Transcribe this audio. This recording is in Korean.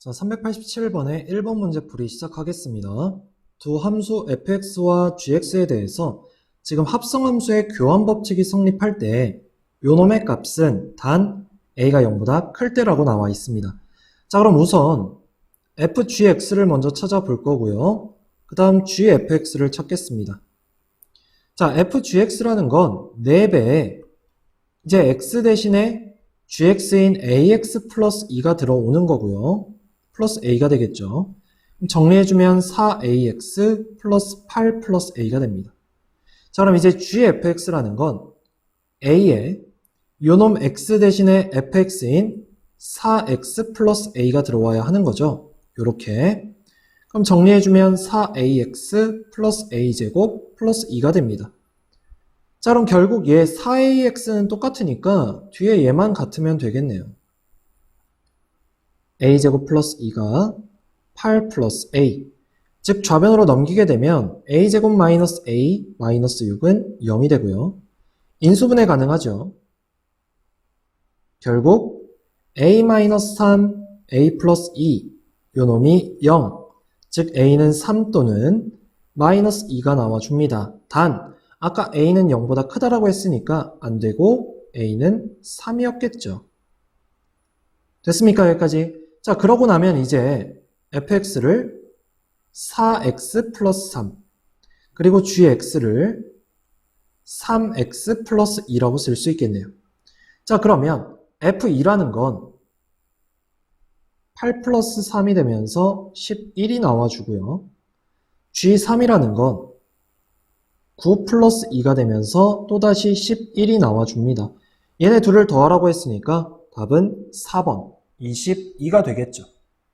자, 387번의 1번 문제 풀이 시작하겠습니다. 두 함수 fx와 gx에 대해서 지금 합성함수의 교환 법칙이 성립할 때 요놈의 값은 단 a가 0보다 클 때라고 나와 있습니다. 자, 그럼 우선 fgx를 먼저 찾아볼 거고요. 그 다음 gfx를 찾겠습니다. 자, fgx라는 건 4배에 이제 x 대신에 gx인 ax 플러스 2가 들어오는 거고요. 플러스 a가 되겠죠. 정리해주면 4ax 플러스 8 플러스 a가 됩니다. 자, 그럼 이제 gfx라는 건 a에 요놈 x 대신에 fx인 4x 플러스 a가 들어와야 하는 거죠. 요렇게. 그럼 정리해주면 4ax 플러스 a제곱 플러스 2가 됩니다. 자, 그럼 결국 얘 4ax는 똑같으니까 뒤에 얘만 같으면 되겠네요. A제곱 플러스 2가 8 플러스 a. 즉, 좌변으로 넘기게 되면 a제곱 마이너스 a 마이너스 6은 0이 되고요. 인수분해 가능하죠. 결국 a 마이너스 3, a 플러스 2, 요 놈이 0. 즉, a는 3 또는 마이너스 2가 나와줍니다. 단, 아까 a는 0보다 크다라고 했으니까 안 되고 a는 3이었겠죠. 됐습니까? 여기까지. 자, 그러고 나면 이제 fx를 4x 플러스 3 그리고 gx를 3x 플러스 2라고 쓸 수 있겠네요. 자, 그러면 f2라는 건 8 플러스 3이 되면서 11이 나와주고요. g3이라는 건 9 플러스 2가 되면서 또다시 11이 나와줍니다. 얘네 둘을 더하라고 했으니까 답은 4번 22가 되겠죠.